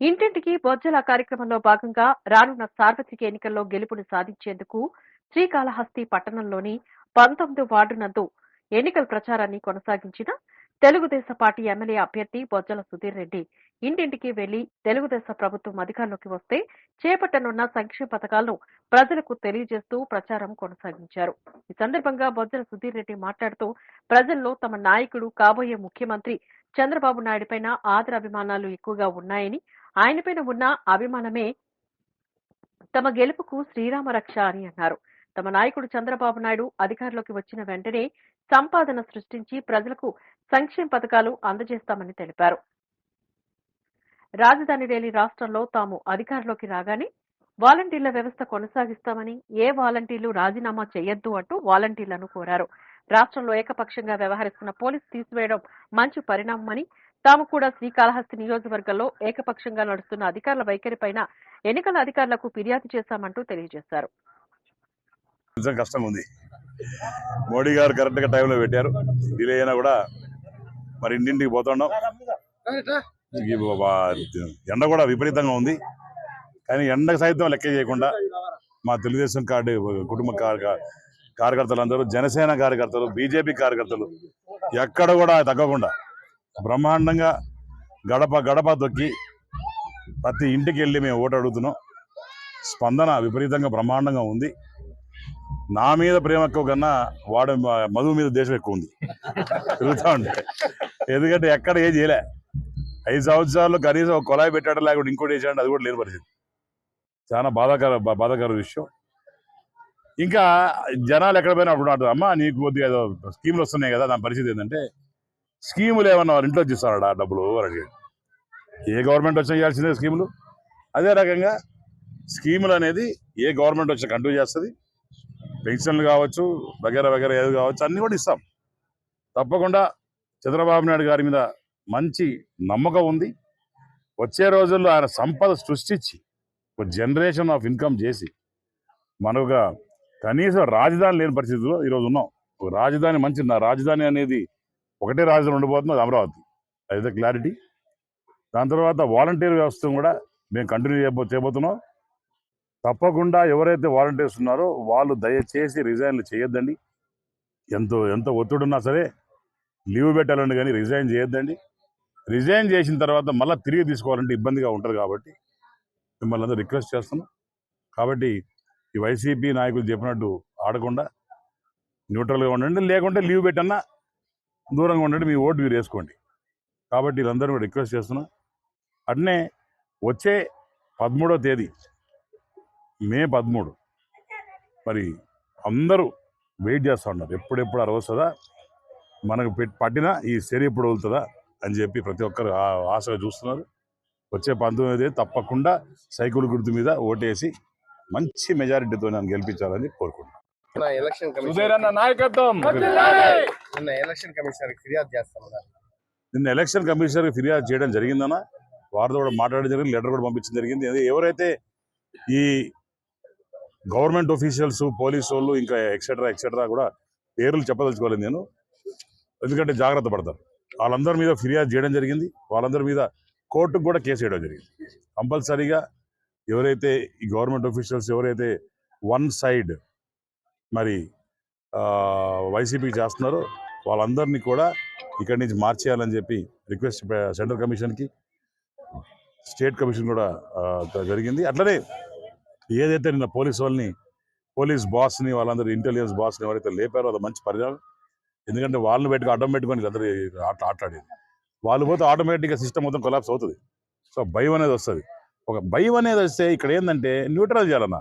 ఇంటింటికి బొజ్జల కార్యక్రమంలో భాగంగా రానున్న సార్వత్రిక ఎన్నికల్లో గెలుపుని సాధించేందుకు శ్రీకాళహస్తి పట్టణంలోని పంతొమ్మిది వార్డు నందు ఎన్నికల ప్రచారాన్ని కొనసాగించిన తెలుగుదేశం పార్టీ ఎమ్మెల్యే అభ్యర్థి బొజ్జల సుధీర్ రెడ్డి. ఇంటింటికి వెళ్ళి తెలుగుదేశం ప్రభుత్వం అధికారంలోకి వస్తే చేపట్టనున్న సంక్షేమ పథకాలను ప్రజలకు తెలియజేస్తూ ప్రచారం కొనసాగించారు. ఈ సందర్భంగా బొజ్జల సుధీర్ రెడ్డి మాట్లాడుతూ ప్రజల్లో తమ నాయకుడు కాబోయే ముఖ్యమంత్రి చంద్రబాబు నాయుడుపైన ఆదరాభిమానాలు ఎక్కువగా ఉన్నాయని ఆయనపైన ఉన్న అభిమానమే తమ గెలుపుకు శ్రీరామ రక్ష అని అన్నారు. తమ నాయకుడు చంద్రబాబు నాయుడు అధికారంలోకి వచ్చిన వెంటనే సంపాదన సృష్టించి ప్రజలకు సంక్షేమ పథకాలు అందజేస్తామని తెలిపారు. రాజధాని రేలి రాష్ట్రంలో తాము అధికారంలోకి రాగానే వాలంటీర్ల వ్యవస్థ కొనసాగిస్తామని ఏ వాలంటీర్లు రాజీనామా చేయొద్దు అంటూ వాలంటీర్లను కోరారు. రాష్ట్రంలో ఏకపక్షంగా వ్యవహరిస్తున్న పోలీసు తీసివేయడం మంచి పరిణామమని తాము కూడా శ్రీకాళహస్తి నియోజకవర్గంలో ఏకపక్షంగా నడుస్తున్న అధికారుల వైఖరిపైన ఎన్నికల అధికారులకు ఫిర్యాదు చేశామంటూ తెలియజేశారు. నిజం కష్టం ఉంది. మోడీ గారు కరెక్ట్గా టైంలో పెట్టారు. డిలే అయినా కూడా మరి ఇంటింటికి పోతున్నాం. ఎండ కూడా విపరీతంగా ఉంది. కానీ ఎండకు సైతం లెక్క చేయకుండా మా తెలుగుదేశం కార్డు కుటుంబ కార్యకర్తలు కార్యకర్తలందరూ జనసేన కార్యకర్తలు బీజేపీ కార్యకర్తలు ఎక్కడ కూడా తగ్గకుండా బ్రహ్మాండంగా గడప గడప తొక్కి ప్రతి ఇంటికి వెళ్ళి మేము ఓటు అడుగుతున్నాం. స్పందన విపరీతంగా బ్రహ్మాండంగా ఉంది. నా మీద ప్రేమ ఎక్కువ కన్నా వాడు మధు మీద దేశం ఎక్కువ ఉంది. తిరుగుతూ ఉండే ఎందుకంటే ఎక్కడ ఏం చేయలే. ఐదు సంవత్సరాలు కనీసం ఒక కొలాయి పెట్టాడు లేకపోతే ఇంకోటి వేసాడు అది కూడా లేని పరిస్థితి. చాలా బాధాకర బాధాకర విషయం. ఇంకా జనాలు ఎక్కడ పోయినా అప్పుడు అమ్మా నీకు కొద్దిగా ఏదో వస్తున్నాయి కదా దాని పరిస్థితి ఏంటంటే స్కీములు ఏమన్నా వారి ఇంట్లో ఇస్తాడు ఆ డబ్బులు అని అడిగాడు ఏ గవర్నమెంట్ వచ్చినా చేయాల్సిందే స్కీములు. అదే రకంగా స్కీములు అనేది ఏ గవర్నమెంట్ వచ్చినా కంటిన్యూ చేస్తుంది. పెన్షన్లు కావచ్చు వగేర వగేర ఏది కావచ్చు అన్నీ కూడా ఇస్తాం. తప్పకుండా చంద్రబాబు నాయుడు గారి మీద మంచి నమ్మకం ఉంది. వచ్చే రోజుల్లో ఆయన సంపద సృష్టించి ఒక జనరేషన్ ఆఫ్ ఇన్కమ్ చేసి మనకు కనీసం రాజధాని లేని పరిస్థితిలో ఈరోజు ఉన్నాం. ఒక రాజధాని మంచి రాజధాని అనేది ఒకటే రాజధాని ఉండిపోతుంది అది అమరావతి. అదే క్లారిటీ దాని తర్వాత వాలంటీర్ వ్యవస్థ కూడా మేము కంటిన్యూ చేయబో చేయబోతున్నాం. తప్పకుండా ఎవరైతే వాలంటీర్స్ ఉన్నారో వాళ్ళు దయచేసి రిజైన్లు చేయొద్దండి. ఎంతో ఎంత ఒత్తిడున్నా సరే లీవ్ పెట్టాలండి కానీ రిజైన్ చేయొద్దండి. రిజైన్ చేసిన తర్వాత మళ్ళీ తిరిగి తీసుకోవాలంటే ఇబ్బందిగా ఉంటుంది కాబట్టి మిమ్మల్ని అందరూ రిక్వెస్ట్ చేస్తున్నాం. కాబట్టి ఈ వైసీపీ నాయకులు చెప్పినట్టు ఆడకుండా న్యూట్రల్గా ఉండండి. లేకుంటే లీవ్ పెట్టన్నా దూరంగా ఉండండి మీ ఓటు మీరు వేసుకోండి. కాబట్టి వీళ్ళందరూ కూడా రిక్వెస్ట్ చేస్తున్నాం. అట్నే వచ్చే పదమూడో తేదీ మే పదమూడు మరి అందరూ వెయిట్ చేస్తూ ఉన్నారు. ఎప్పుడెప్పుడు అరవ వస్తుందా? మనకు పెట్- పట్టిన ఈ శరి ఎప్పుడు వదులుతుందా? అని చెప్పి ప్రతి ఒక్కరు ఆ- ఆశగా చూస్తున్నారు. వచ్చే పంతొమ్మిది తేదీ తప్పకుండా సైకిల్ గుర్తు మీద ఓటేసి మంచి మెజారిటీతో నన్ను గెలిపించాలని కోరుకుంటున్నాను నిన్న ఎలక్షన్ నాయకత్వం! నిన్న ఎలక్షన్ కమిషనర్ ఫిర్యాదు చేస్తామన్నారు నిన్న ఎలక్షన్ కమిషనర్ ఫిర్యాదు చేయడం జరిగిందన్నా. వారితో కూడా మాట్లాడడం జరిగింది లెటర్ కూడా పంపించడం జరిగింది. ఎవరైతే ఈ గవర్నమెంట్ ఆఫీషియల్స్ పోలీసు వాళ్ళు ఇంకా ఎక్సెట్రా ఎక్సెట్రా కూడా పేర్లు చెప్పదలుచుకోలేదు నేను. ఎందుకంటే జాగ్రత్త పడతారు. వాళ్ళందరి మీద ఫిర్యాదు చేయడం జరిగింది. వాళ్ళందరి మీద కోర్టుకు కూడా కేసు వేయడం జరిగింది. కంపల్సరీగా ఎవరైతే ఈ గవర్నమెంట్ ఆఫీషియల్స్ ఎవరైతే వన్ సైడ్ మరి వైసీపీకి చేస్తున్నారో వాళ్ళందరినీ కూడా ఇక్కడి నుంచి మార్చేయాలని చెప్పి రిక్వెస్ట్ సెంట్రల్ కమిషన్కి స్టేట్ కమిషన్ కూడా జరిగింది. అట్లనే ఏదైతే నిన్న పోలీస్ వాళ్ళని పోలీస్ బాస్ని వాళ్ళందరూ ఇంటెలిజెన్స్ బాస్ని ఎవరైతే లేపారో అది మంచి పరిణామం. ఎందుకంటే వాళ్ళని పెట్టుకుని అడ్డం పెట్టుకొని వీళ్ళందరూ ఆట ఆటలాడేది వాళ్ళు పోతే ఆటోమేటిక్గా సిస్టమ్ మొత్తం కొలాప్స్ అవుతుంది. సో భయం అనేది వస్తుంది. ఒక భయం అనేది వస్తే ఇక్కడ ఏంటంటే న్యూట్రల్ చేయాలన్నా.